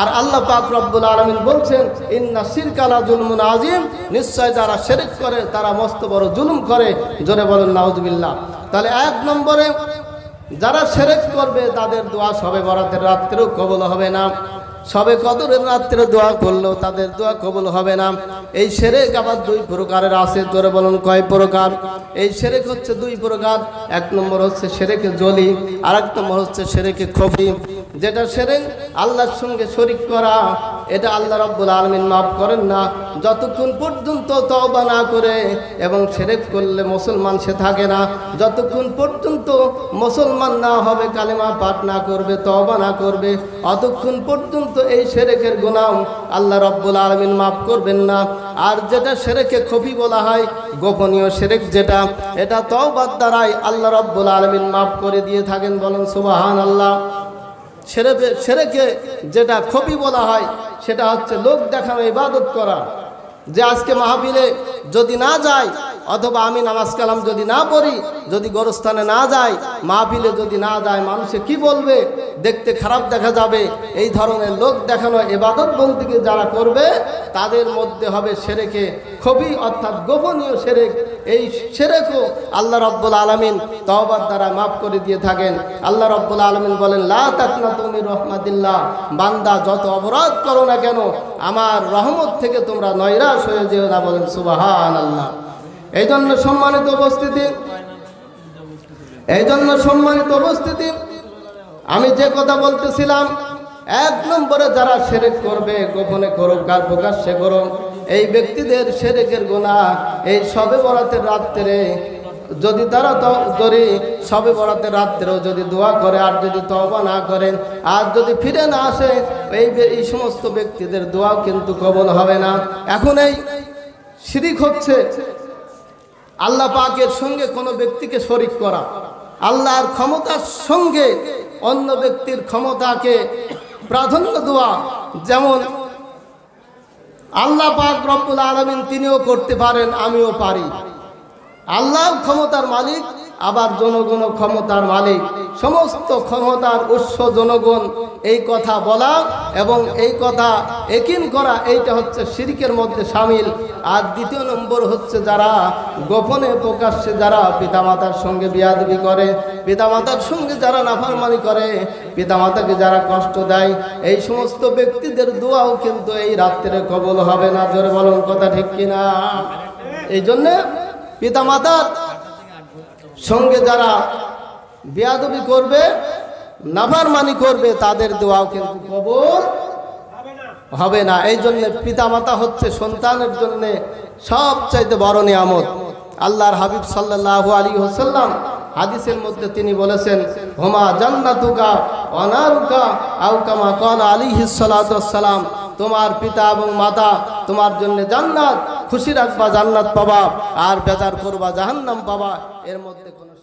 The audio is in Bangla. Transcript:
আর আল্লাহ পাক রব্বুল আলমিন বলছেন, ইন্না সিরকালা জুলমুন আজিম নিশ্চয় যারা শেরেক করে, তারা মস্ত বড় জুলুম করে। জোরে বলেন নাউজবিল্লা তাহলে এক নম্বরে, যারা সেরেক করবে, তাদের দোয়া সবে বরাতের রাত্রেও কবল হবে না। সবে কদরের রাত্রে দোয়া করলেও তাদের দোয়া কবল হবে না। এই সেরেক আবার দুই প্রকারের আছে তোরে বলুন কয় প্রকার? এই সেরেক হচ্ছে দুই প্রকার, এক নম্বর হচ্ছে সেরেকে জলি আর এক নম্বর হচ্ছে সেরেকে খফি যেটা সেরেক আল্লাহর সঙ্গে শরিক করা এটা আল্লাহ রব্বুল আলমিন মাফ করেন না। যতক্ষণ পর্যন্ত তওবা না করে এবং সেরেক করলে মুসলমান সে থাকে না, যতক্ষণ পর্যন্ত মুসলমান না হবে, কালেমা পাঠ না করবে, তওবা না করবে, অতক্ষণ পর্যন্ত এই সেরেকের গুনাম আল্লাহ রব্বুল আলমিন মাফ করবেন না। আর যেটা সেরেকে খফি বলা হয়, গোপনীয় সেরেক যেটা, এটা তওবার দ্বারাই আল্লাহ রব্বুল আলমিন মাফ করে দিয়ে থাকেন বলেন সুবাহান আল্লাহ সেরেকে যেটা খবি বলা হয় সেটা হচ্ছে লোক দেখানো ইবাদত করা। যে আজকে মাহফিলে যদি না যায় অথবা আমি নামাজ কালাম যদি না পড়ি, যদি গোরস্থানে না যায় মাহফিলে যদি না যায়, মানুষে কি বলবে? দেখতে খারাপ দেখা যাবে। এই ধরনের লোক দেখানো এবাদত বন্দিকে যারা করবে, তাদের মধ্যে হবে সেরেকে খুবই অর্থাৎ গোপনীয় সেরেক। এই সেরেকও আল্লাহ রব্বুল আলমিন তহবার দ্বারা মাফ করে দিয়ে থাকেন। আল্লাহ রব্বুল আলমিন বলেন, লা তাকনা তুমি রহমাতিল্লাহ। বান্দা যত অপরাধ করো না কেন, আমার রহমত থেকে তোমরা নৈরাশ হয়ে যেও না বলেন সুবাহান আল্লাহ এই জন্য সম্মানিত উপস্থিতি এই জন্য সম্মানিত উপস্থিতি, আমি যে কথা বলতেছিলাম, এক নম্বরে যারা সেরেক করবে, গোপনে করুক আর প্রকাশ্যে করুক, এই ব্যক্তিদের সেরেকের গোনা এই সবে বরাতের রাত্রে যদি তারা যদি সবে বরাতের রাত্রেও যদি দোয়া করে, আর যদি তবা না করেন, আর যদি ফিরে না আসে, এই এই সমস্ত ব্যক্তিদের দোয়াও কিন্তু কবল হবে না। এখন এই শিরিক হচ্ছে আল্লাহ পাকের সঙ্গে কোনো ব্যক্তিকে শরিক করা। আল্লাহর ক্ষমতার সঙ্গে অন্য ব্যক্তির ক্ষমতাকে প্রাধান্য দেওয়া, যেমন আল্লাহ পাক রব্বুল আলমিন তিনিও করতে পারেন, আমিও পারি। আল্লাহ ক্ষমতার মালিক, আবার জনগণ ক্ষমতার মালিক। সমস্ত ক্ষমতার উৎস জনগণ এই কথা বলা এবং এই কথা একিন করা, এইটা হচ্ছে শিরিকের মধ্যে সামিল। আর দ্বিতীয় নম্বর হচ্ছে যারা গোপনে প্রকাশ্যে যারা পিতামাতার সঙ্গে বিয়াদবি করে, পিতামাতার সঙ্গে যারা নাফারমানি করে, পিতামাতাকে যারা কষ্ট দেয়, এই সমস্ত ব্যক্তিদের দোয়াও কিন্তু এই রাত্রে কবল হবে না। জোরে বলুন, কথা ঠিক কিনা? এই জন্যে পিতামাতার সঙ্গে যারা বেয়াদবি করবে, নাফারমানি করবে, তাদের দোয়াও কিন্তু কবল হবে না। এই জন্য পিতামাতা হচ্ছে সন্তানের জন্য সবচাইতে বড় নিয়ামত। আল্লাহর হাবিব সাল্লাহ আলী হোসাল্লাম হাদিসের মধ্যে তিনি বলেছেন, হোমা জান্নাতুকা অনারুকা আউকামা কন আলী হিসালাম তোমার পিতা এবং মাতা তোমার জন্য জান্নাত, খুশি রাখবা, জান্নাত পাবা, আর বেজার করবা, জাহান্নাম পাবা। এর মধ্যে কোনো